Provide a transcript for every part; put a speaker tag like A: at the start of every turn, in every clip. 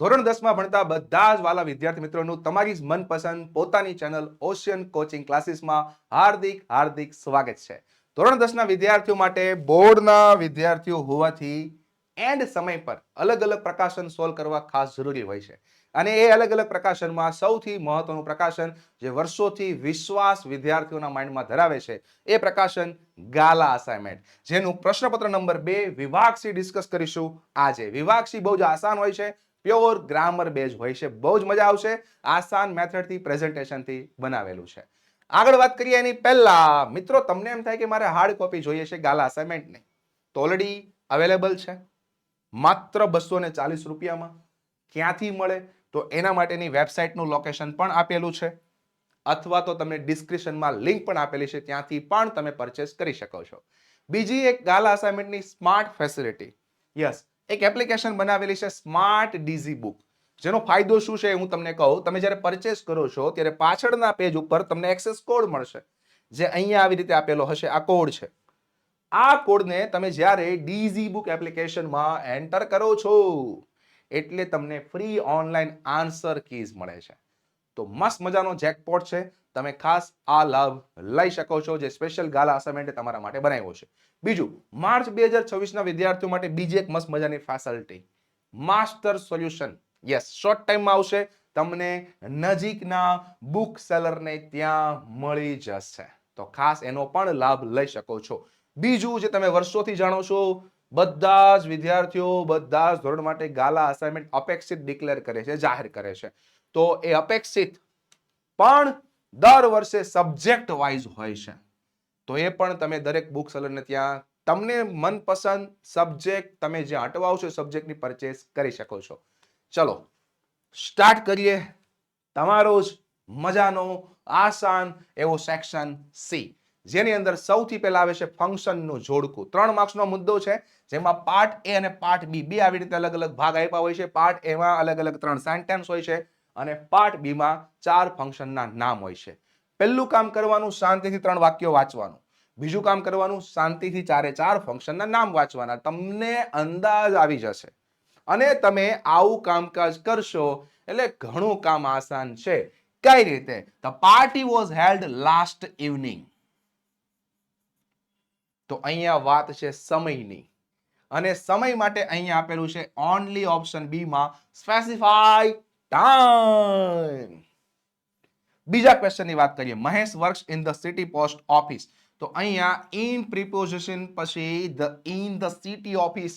A: ધોરણ દસમાં ભણતા બધા જ વાલા વિદ્યાર્થી મિત્રોનું તમારી જ મનપસંદ પોતાની ચેનલ ઓશિયન કોચિંગ ક્લાસીસમાં હાર્દિક હાર્દિક સ્વાગત છે. ધોરણ દસના વિદ્યાર્થીઓ માટે બોર્ડના વિદ્યાર્થીઓ હોવાથી એન્ડ સમય પર અલગ અલગ પ્રકાશન સોલ્વ કરવા ખાસ જરૂરી હોય છે. અને એ અલગ અલગ પ્રકાશનમાં સૌથી મહત્વનું પ્રકાશન જે વર્ષોથી વિશ્વાસ વિદ્યાર્થીઓના માઇન્ડમાં ધરાવે છે, એ પ્રકાશન ગાલા અસાઇનમેન્ટ જેનું પ્રશ્નપત્ર નંબર બે વિભાગ ડિસ્કસ કરીશું આજે. વિભાગ બહુ જ આસાન હોય છે. પ્યોર ગ્રામર બેઝ હોય છે. બહુ જ મજા આવશે. આસાન મેથડથી પ્રેઝન્ટેશનથી બનાવેલું છે. આગળ વાત કરીએ એની પહેલા. મિત્રો, તમને એમ થાય કે મારે હાર્ડ કોપી જોઈએ છે, ગાલા અસાઇનમેન્ટની તો ઓલરેડી અવેલેબલ છે. માત્ર બસો ને ચાલીસ રૂપિયામાં. ક્યાંથી મળે? તો એના માટેની વેબસાઇટનું લોકેશન પણ આપેલું છે. અથવા તો તમને ડિસ્ક્રિપ્શનમાં લિંક પણ આપેલી છે, ત્યાંથી પણ તમે પરચેસ કરી શકો છો. બીજી એક ગાલા અસાઇનમેન્ટની સ્માર્ટ ફેસિલિટી યસ એક એપ્લિકેશન બનાવેલી છે સ્માર્ટ ડીઝી બુક જેનો ફાયદો શું છે હું તમને કહું. તમે જ્યારે પરચેસ કરો છો, ત્યારે પાછળના પેજ ઉપર તમને એક્સેસ કોડ મળશે. જે અહીંયા આવી રીતે આપેલો હશે. આ કોડ છે. આ કોડને તમે જ્યારે ડીઝી બુક એપ્લિકેશનમાં એન્ટર કરો છો, એટલે તમને ફ્રી ઓનલાઈન આન્સર કીઝ મળે છે. તો મસ્ત મજાનો જેકપોટ છે. તમે ખાસ આ લાભ લઈ શકો છો જે સ્પેશિયલ ગાલા અસાઇનમેન્ટે તમારા માટે બનાવ્યો છે. બીજું, માર્ચ બે હજાર છવ્વીસના વિદ્યાર્થીઓ માટે બીજી એક મસ્ત મજાની facility master solution yes short ટાઈમમાં આવશે. તમને નજીકના બુક સેલરને ત્યાં મળી જશે. તો ખાસ એનો પણ લાભ લઈ શકો છો. બીજું જે તમે વર્ષોથી જાણો છો, બધા જ વિદ્યાર્થીઓ બધા જ ધોરણ માટે ગાલા અસાઇનમેન્ટ અપેક્ષિત ડિક્લેર કરે છે, જાહેર કરે છે. તો એ અપેક્ષિત પણ દર વર્ષે સબ્જેક્ટ વાઇઝ હોય છે. તો એ પણ તમે દરેક બુક સેલરને ત્યાં તમને મનપસંદ સબ્જેક્ટ તમે જે અટવાવશો સબ્જેક્ટની પરચેસ કરી શકો છો. ચલો સ્ટાર્ટ કરીએ. તમારો જ મજાનો આસાન એવો સેક્શન સી જેની અંદર સૌથી પહેલા આવે છે ફંક્શનનું જોડકું. ત્રણ માર્ક્સનો મુદ્દો છે, જેમાં પાર્ટ એ અને પાર્ટ બી બે આવી રીતે અલગ અલગ ભાગ આપ્યા હોય છે. પાર્ટ એમાં અલગ અલગ ત્રણ સેન્ટેન્સ હોય છે. અને પાર્ટ બી માં ચાર ફંક્શનના નામ હોય છે. પહેલું કામ કરવાનું શાંતિથી ત્રણ વાક્યો વાંચવાનું. બીજું કામ કરવાનું શાંતિથી ચારે ચાર ફંક્શનના નામ વાંચવાના. તમને અંદાજ આવી જશે. અને તમે આવું કામકાજ કરશો એટલે ઘણું કામ આસાન છે. કઈ રીતે? The party was held last evening તો અહીંયા વાત છે સમયની. અને સમય માટે અહીંયા આપેલું છે ઓનલી ઓપ્શન બી માં સ્પેસિફાઈ ટાઈમ બીજા ક્વેશ્ચનની વાત કરીએ. Mahesh works in the city post office તો અહીંયા ઇન પ્રિપોઝિશન પછી the in the city office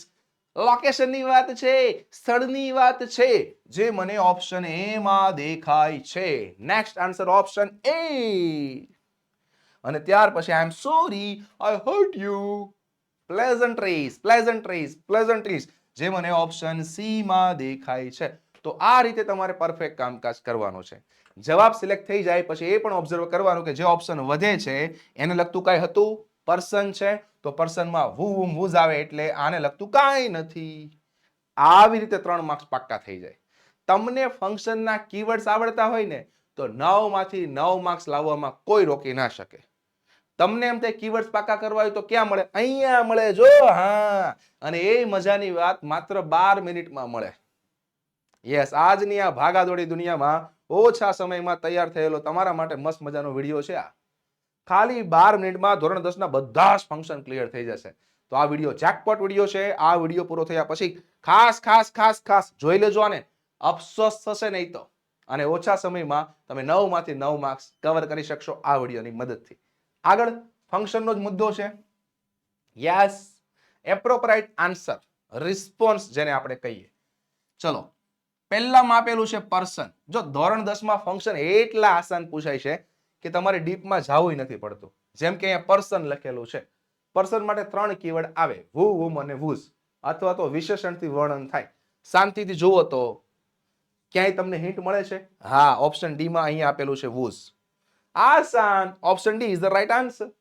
A: લોકેશનની વાત છે, સ્થળની વાત છે, જે મને ઓપ્શન એ માં દેખાય છે. નેક્સ્ટ આન્સર ઓપ્શન એ અને ત્યાર પછી I am sorry I hurt you pleasantries pleasantries pleasantries જે મને ઓપ્શન સી માં દેખાય છે. તો આ રીતે તમારે પરફેક્ટ કામકાજ કરવાનું છે. જવાબ સિલેક્ટ થઈ જાય પછી એ પણ ઓબ્ઝર્વ કરવાનું કે જે ઓપ્શન વધે છે, એને લગતું કઈ હતું? પર્સન છે. તો પર્સનમાં વુ વુમ વુઝ આવે એટલે આને લગતું કાંઈ નથી. આવી રીતે ત્રણ માર્ક્સ પાક્કા થઈ જાય. તમને ફંક્શનના કીવર્ડ્સ આવડતા હોય ને, તો નવમાંથી નવ માર્ક્સ લાવવામાં કોઈ રોકી ના શકે. તમને એમ તે કીવર્ડ્સ પાકા કરવા હોય તો ક્યાં મળે? અહીંયા મળે, જો હા. અને એ મજાની વાત માત્ર બાર મિનિટમાં મળે. યસ આજની આ ભાગાદોડી દુનિયામાં ઓછા સમયમાં તૈયાર થયેલો તમારા માટે મસ્ત મજાનો વીડિયો છે આ. ખાલી બાર મિનિટમાં ધોરણ દસ ના બધા જ ફંક્શન ક્લિયર થઈ જશે. તો આ વીડિયો જેકપોટ વીડિયો છે. આ વીડિયો પૂરો થયા પછી ખાસ ખાસ ખાસ ખાસ જોઈ લેજો આને. અફસોસ થશે નહીં તો. અને ઓછા સમયમાં તમે નવમાંથી નવ માર્ક્સ કવર કરી શકશો આ વિડીયોની મદદથી. આગળ ફંક્શનનો જ મુદ્દો છે. યસ એપ્રોપરાઇટ આન્સર રિસ્પોન્સ જેને આપણે કહીએ. ચલો પહેલામાં આપેલું છે પર્સન જો ધોરણ દસમાં ફંક્શન એટલા આસાન પૂછાય છે કે તમારે ડીપમાં જવું નથી પડતું. જેમ કે અહીંયા પર્સન લખેલું છે. પર્સન માટે ત્રણ કીવર્ડ આવે. વુ વુમ અને વુઝ અથવા તો વિશેષણથી વર્ણન થાય. શાંતિથી જુઓ તો ક્યાંય તમને હિન્ટ મળે છે? હા ઓપ્શન ડી માં અહીંયા આપેલું છે વુઝ આસાન. Option D is the right answer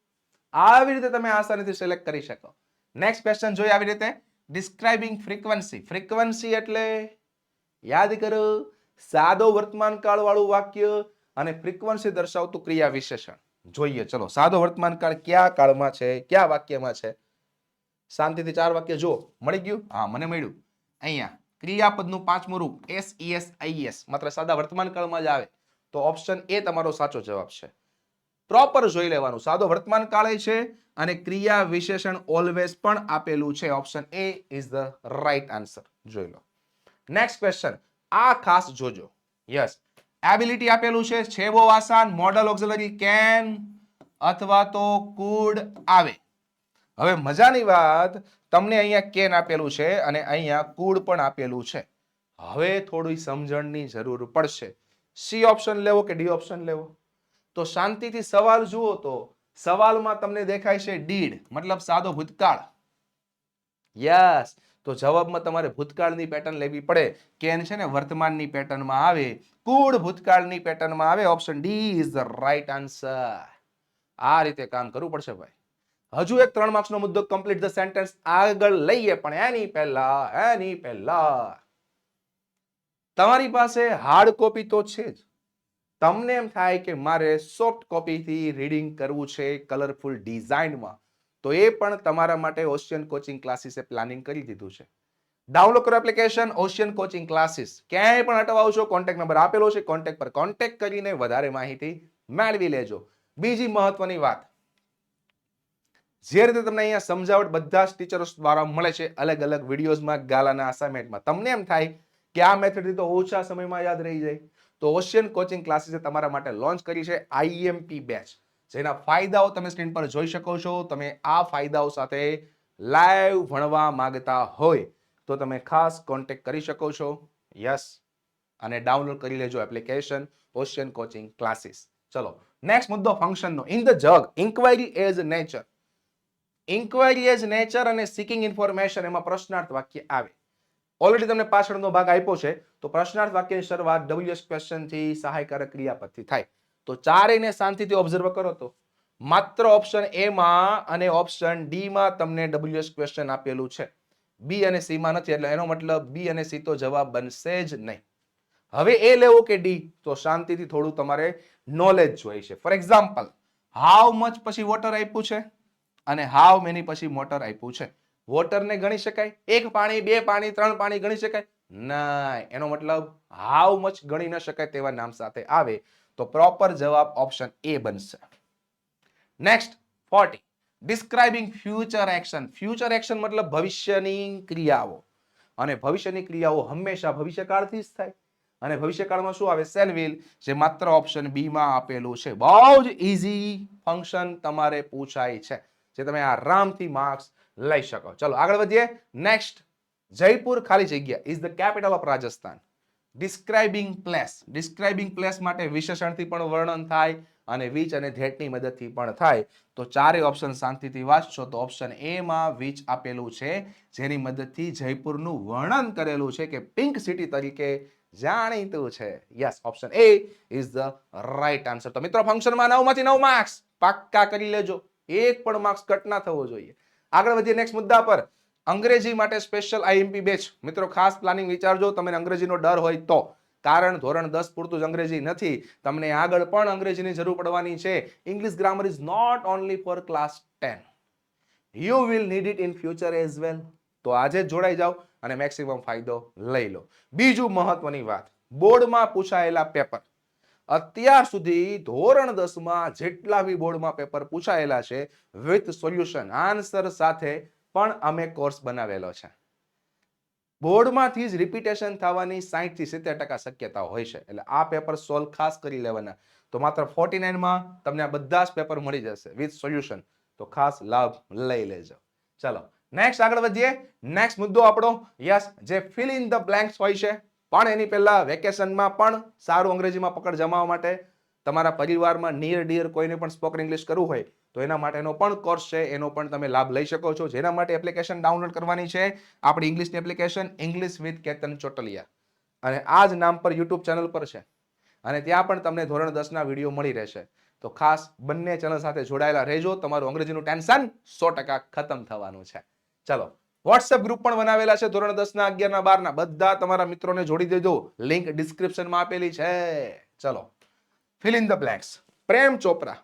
A: આવી રીતે તમે આસાનીથી સિલેક્ટ કરી શકો. નેક્સ્ટ ક્વેશ્ચન જોઈએ આવી રીતે. ડિસ્ક્રાઇબિંગ ફ્રીક્વન્સી ફ્રીક્વન્સી એટલે યાદ કરો, સાદો વર્તમાન કાળ વાળું વાક્ય અને ફ્રીક્વન્સી દર્શાવતું ક્રિયા વિશેષણ. જોઈએ, ચલો, સાદો વર્તમાન કાળ કયા કાળમાં છે, કયા વાક્યમાં છે? શાંતિથી ચાર વાક્ય જો મળી ગયું? હા, મને મળ્યું. અહીંયા, ક્રિયાપદનું પાંચમું રૂપ એસ ઈએસ આઈએસ માત્ર સાદા વર્તમાન કાળમાં જ આવે. તો ઓપ્શન એ તમારો સાચો જવાબ છે. પ્રોપર જોઈ લેવાનું. સાદો વર્તમાન કાળે છે અને ક્રિયા વિશેષણ ઓલવેઝ પણ આપેલું છે. Option A is the right answer જોઈ લો. નેક્સ્ટ ક્વેશ્ચન આ ખાસ જોજો. યસ એબિલિટી આપેલું છે, છેવો આસાન મોડલ ઓક્સિલરી કેન અથવા તો કુડ આવે. હવે મજાની વાત, તમને અહીંયા કેન આપેલું છે અને અહીંયા કુડ પણ આપેલું છે. હવે થોડી સમજણની જરૂર પડશે. સી ઓપ્શન લેવો કે ડી ઓપ્શન લેવો? તો શાંતિથી સવાલ જુઓ તો, સવાલમાં તમને દેખાય છે ડીડ મતલબ સાદો ભૂતકાળ. યસ તો જવાબમાં તમારે ભૂતકાળની પેટર્ન લેવી પડે. કેન છે ને, વર્તમાનની પેટર્નમાં આવે. કુળ ભૂતકાળની પેટર્નમાં આવે. Option D is the right answer આ રીતે કામ કરવું પડશે ભાઈ. હજુ એક ત્રણ માર્ક્સનો મુદ્દો કમ્પ્લીટ ધ સેન્ટેન્સ આગળ લઈએ પણ એની પહેલા એની પહેલા. તમારી પાસે હાર્ડ કોપી તો છે જ. તમને એમ થાય કે મારે સોફ્ટ કોપીથી રીડિંગ કરવું છે કલરફુલ ડિઝાઇનમાં તો એ પણ તમારા માટે ઓશિયન કોચિંગ ક્લાસીસે પ્લાનિંગ કરી દીધું છે. ડાઉનલોડ કરો એપ્લિકેશન ઓશિયન કોચિંગ ક્લાસીસ ક્યાંય પણ અટવાવશો કોન્ટેક્ટ નંબર આપેલો છે કોન્ટેક્ટ પર કોન્ટેક્ટ કરીને વધારે માહિતી મેળવી લેજો. બીજી મહત્વની વાત. જે રીતે તમને અહીંયા સમજાવટ બધા જ ટીચરો દ્વારા મળે છે, અલગ અલગ વિડીયોઝમાં ગાલાના અસાઇનમેન્ટમાં તમને એમ થાય કે આ મેથડથી તો ઓછા સમયમાં યાદ રહી જાય. તો ઓશિયન કોચિંગ ક્લાસીસે તમારા માટે લોન્ચ કરી છે આઈએમપી બેચ જેના ફાયદાઓ તમે સ્ક્રીન પર જોઈ શકો છો. તમે આ ફાયદાઓ સાથે લાઈવ ભણવા માંગતા હોય તો તમે ખાસ કોન્ટેક કરી શકો છો. યસ અને ડાઉનલોડ કરી લેજો એપ્લિકેશન ઓશિયન કોચિંગ ક્લાસીસ ચલો નેક્સ્ટ મુદ્દો ફંક્શનનો in the jug inquiry as nature inquiry as nature અને સિકિંગ ઇન્ફોર્મેશન એમાં પ્રશ્નાર્થ વાક્ય આવે. ઓલરેડી તમને પાછળનો ભાગ આપ્યો છે, તો પ્રશ્નાર્થ વાક્યની શરૂઆત ડબલ્યુએસ ક્વેશ્ચનથી સહાયકારક ક્રિયાપદથી થાય. તો ચારેયને શાંતિથી ઓબ્ઝર્વ કરો તો. માત્ર ઓપ્શન એ માં અને ઓપ્શન ડી માં તમને ડબલ્યુએસ ક્વેશ્ચન આપેલું છે. બી અને સી માં નથી, એટલે એનો મતલબ બી અને સી તો જવાબ બનશે જ નહીં. હવે એ લેવો કે ડી તો શાંતિથી થોડું તમારે નોલેજ જોઈએ છે. ફોર એક્ઝામ્પલ હાઉ મચ પછી વોટર આપ્યું છે અને હાઉ મેની પછી મોટર આપ્યું છે. વોટરને ગણી શકાય? એક પાણી, બે પાણી, ત્રણ પાણી ગણી શકાય? ના, એનો મતલબ હાઉ મચ ગણી ન શકાય તેવા નામ સાથે આવે. તો પ્રોપર જવાબ ઓપ્શન એ બનશે. Next forty describing future action future action મતલબ ભવિષ્યની ક્રિયાઓ. અને ભવિષ્યની ક્રિયાઓ હંમેશા ભવિષ્યકાળથી જ થાય. અને ભવિષ્યકાળમાં શું આવે? સેલવિલ જે માત્ર ઓપ્શન બીમાં આપેલું છે. બહુ જ ઇઝી ફંક્શન તમારે પૂછાય છે. જે તમે આરામથી માર્ક્સ લઈ શકો. ચલો આગળ વધીએ. નેક્સ્ટ જયપુર ખાલી જગ્યા. Is the capital of Rajasthan describing place describing place માટે વિશેષણથી પણ વર્ણન થાય અને વીચ અને ધેટની મદદથી પણ થાય. તો ચારે ઓપ્શન શાંતિથી વાંચશો તો ઓપ્શન એમાં વીચ આપેલું છે, જેની મદદથી જયપુરનું વર્ણન કરેલું છે કે પિંક સિટી તરીકે જાણીતું છે. Yes option A is the right answer તો મિત્રો ફંક્શનમાં નવમાંથી નવ માર્ક્સ પાક્કા કરી લેજો. એક પણ માર્ક્સ કટ ના થવો જોઈએ. આગળ વધીએ નેક્સ્ટ મુદ્દા પર. અંગ્રેજી માટે સ્પેશિયલ આઈએમપી બેચ મિત્રો, ખાસ પ્લાનિંગ વિચારજો, તમને અંગ્રેજીનો ડર હોય તો. કારણ ધોરણ દસ પૂરતું જ અંગ્રેજી નથી. તમને આગળ પણ અંગ્રેજીની જરૂર પડવાની છે. English grammar is not only for class ten you will need it in future as well તો આજે જ જોડાઈ જાઓ અને મેક્સિમમ ફાયદો લઈ લો. બીજું મહત્વની વાત. બોર્ડમાં પૂછાયેલા પેપર. અત્યાર સુધી ધોરણ દસમાં જેટલા બી બોર્ડમાં પેપર પૂછાયેલા છે વિથ સોલ્યુશન આન્સર સાથે પણ અમે કોર્સ બનાવેલો છે. બોર્ડમાંથી જ રિપીટેશન થવાની સાહીઠથી સિત્તેર ટકા શક્યતા હોય છે. એટલે આ પેપર સોલ્વ ખાસ કરી લેવાના. તો માત્ર ફોર્ટી નાઇનમાં તમને આ બધા જ પેપર મળી જશે વિથ સોલ્યુશન તો ખાસ લાભ લઈ લેજો. ચલો નેક્સ્ટ આગળ વધીએ. નેક્સ્ટ મુદ્દો આપણો યસ જે ફિલ ઇન ધ બ્લેન્ક્સ હોય છે. પણ એની પહેલા વેકેશનમાં પણ સારું અંગ્રેજીમાં પકડ જમાવવા માટે તમારા પરિવારમાં નિયર ડિયર કોઈને પણ સ્પોકન ઇંગ્લિશ કરવું હોય, તો એના માટેનો પણ કોર્સ છે. એનો પણ તમે લાભ લઈ શકો છો. જેના માટે એપ્લિકેશન ડાઉનલોડ કરવાની છે. આપણી ઇંગ્લિશની application English with Ketan Chotaliya. અને આ જ નામ પર યુટ્યુબ ચેનલ પર છે. અને ત્યાં પણ તમને ધોરણ દસના વીડિયો મળી રહેશે. તો ખાસ બંને ચેનલ સાથે જોડાયેલા રહેજો. તમારું અંગ્રેજીનું ટેન્શન સો ટકા ખતમ થવાનું છે. ચલો વોટ્સએપ ગ્રુપ પણ બનાવેલા છે ધોરણ દસના, અગિયારના, બારના. બધા તમારા મિત્રોને જોડી દેજો. લિંક ડિસ્ક્રિપ્શનમાં આપેલી છે. ચલો. Fill in the blanks Prem Chopra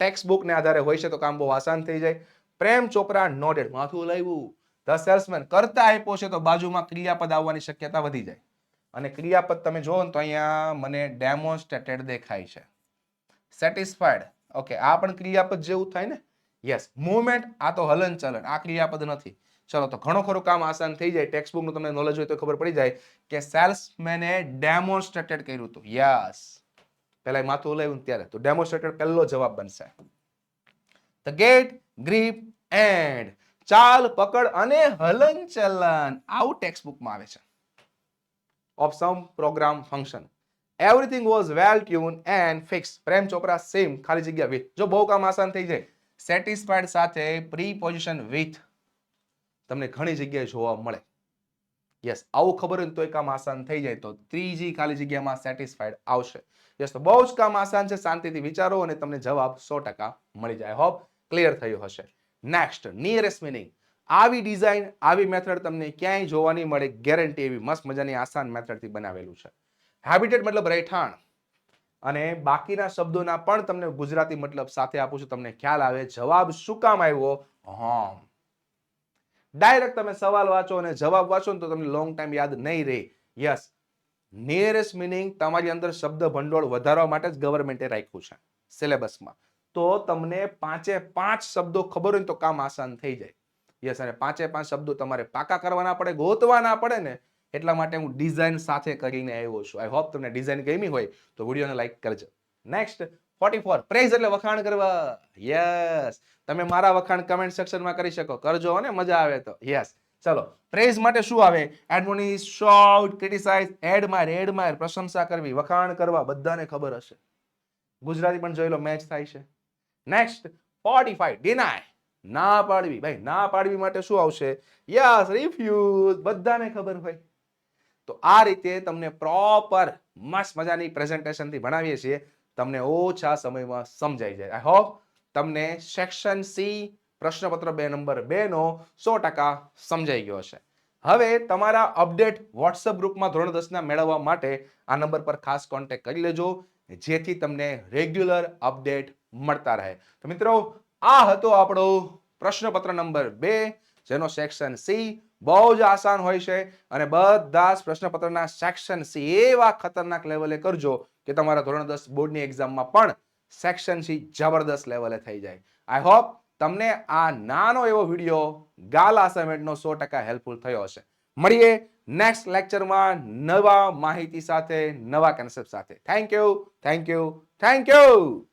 A: text બુકને આધારે હોય છે તો કામ બહુ આસાન થઈ જાય. પ્રેમ ચોપરા નોડેડ માથું લાવ્યું ધ સેલ્સમેન કરતા આપ્યો છે તો બાજુમાં ક્રિયાપદ આવવાની શક્યતા વધી જાય. અને ક્રિયાપદ તમે જુઓ તો અહીંયા મને ડેમોન્સ્ટ્રેટેડ દેખાય છે. સેટિસ્ફાઈડ ઓકે આ પણ ક્રિયાપદ જેવું થાય ને? યસ મુવમેન્ટ આ તો હલન ચલન આ ક્રિયાપદ નથી. ચલો તો ઘણો ખરું કામ આસાન થઈ જાય. ટેક્સ્ટ બુકનું તમને નોલેજ હોય તો ખબર પડી જાય કે સેલ્સમેને ડેમોન્સ્ટ્રેટેડ કર્યું હતું. યસ એ માથું હલાવ્યું ત્યારે. તો ડેમોન્સ્ટ્રેટેડ પહેલો જવાબ બનશે. ધ ગેટ ગ્રીપ એન્ડ ચાલ, પકડ અને હલન ચલન. આવું ટેક્સ્ટ બુકમાં આવે છે. Of some program function everything was well tune and fix Prem Chopra same ખાલી જગ્યા વિથ જો બહુ કામ આસાન થઈ જાય. સેટિસ્ફાઈડ સાથે પ્રી પોઝિશન વિથ તમને ઘણી જગ્યાએ જોવા મળે. યસ આવું ખબર હોય તો એ કામ આસાન થઈ જાય તો ત્રીજી ખાલી જગ્યામાં સેટિસ્ફાઈડ આવશે. યસ તો બહુ જ કામ આસાન છે, શાંતિથી વિચારો અને તમને જવાબ સો ટકા મળી જાય. હોપ ક્લિયર થયું હશે. નેક્સ્ટ નિયરેસ્ટ મિનિંગ આવી ડિઝાઇન આવી મેથડ તમને ક્યાંય જોવા નહીં મળે. ગેરંટી એવી મસ્ત મજાની આસાન મેથડથી બનાવેલું છે. હેબિટેટ મતલબ રહેઠાણ. અને બાકીના શબ્દોના પણ તમને ગુજરાતી મતલબ સાથે આપું છું. તમને ખ્યાલ આવે, જવાબ શું કામ આવ્યો? હોમ. ડાયરેક્ટ તમે સવાલ વાંચો અને જવાબ વાંચો ને તો તમને લોંગ ટાઈમ યાદ નહીં રહે. યસ નિયરેસ્ટ મિનિંગ તમારી અંદર શબ્દ ભંડોળ વધારવા માટે જ ગવર્મેન્ટે રાખ્યું છે સિલેબસમાં તો તમને પાંચે પાંચ શબ્દો ખબર હોય તો કામ આસાન થઈ જાય. યસ અને પાંચે પાંચ શબ્દો તમારે પાકા કરવાના પડે, ગોતવાના પડે ને, એટલા માટે હું ડિઝાઇન સાથે કરીને આવ્યો છું. આઈ હોપ તમને ડિઝાઇન ગમી હોય તો વિડીયોને લાઈક કરજો. Next forty four. પ્રેઝ એટલે વખાણ કરવા. યસ તમે મારા વખાણ કમેન્ટ સેક્શનમાં કરી શકો. કરજો અને મજા આવે તો. યસ ચલો. પ્રેઝ માટે શું આવે? Admonish shot criticise admire admire પ્રશંસા કરવી, વખાણ કરવા, બધાને ખબર હશે. ગુજરાતી પણ જોઈ લો મેચ થાય છે. નેક્સ્ટ ફોર્ટી ફાઈવ ડિનાય ના પાડવી. ભાઈ, ના પાડવી માટે શું આવશે? યસ રિફ્યુઝ બધાને ખબર હોય. તો આ રીતે તમને પ્રોપર મસ્ત મજાની પ્રેઝન્ટેશનથી ભણાવીએ છીએ. તમને ઓછા સમયમાં સમજાઈ જાય. આઈ હોપ તમને સેક્શન સી પ્રશ્નપત્ર બે નંબર બે નો સો ટકા સમજાઈ ગયો હશે. હવે તમારા અપડેટ વોટ્સઅપ ગ્રુપમાં ધોરણ દસના મેળવવા માટે આ નંબર પર ખાસ કોન્ટેક્ટ કરી લેજો, જેથી તમને રેગ્યુલર અપડેટ મળતા રહે. તો મિત્રો, આ હતો આપણો પ્રશ્નપત્ર નંબર બે. જેનો સેક્શન સી બહુ જ આસાન હોય છે. અને બધા જ પ્રશ્નપત્રના સેક્શન સી એવા ખતરનાક લેવલે કરજો કે તમારા ધોરણ દસ બોર્ડની એક્ઝામમાં પણ સેક્શન સી જબરદસ્ત લેવલે થઈ જાય. આઈ હોપ તમને આ નાનો એવો વીડિયો ગાલ અસાઇનમેન્ટનો સો ટકા હેલ્પફુલ થયો હશે. મળીએ નેક્સ્ટ લેક્ચરમાં નવા માહિતી સાથે, નવા કન્સેપ્ટ સાથે. Thank you thank you thank you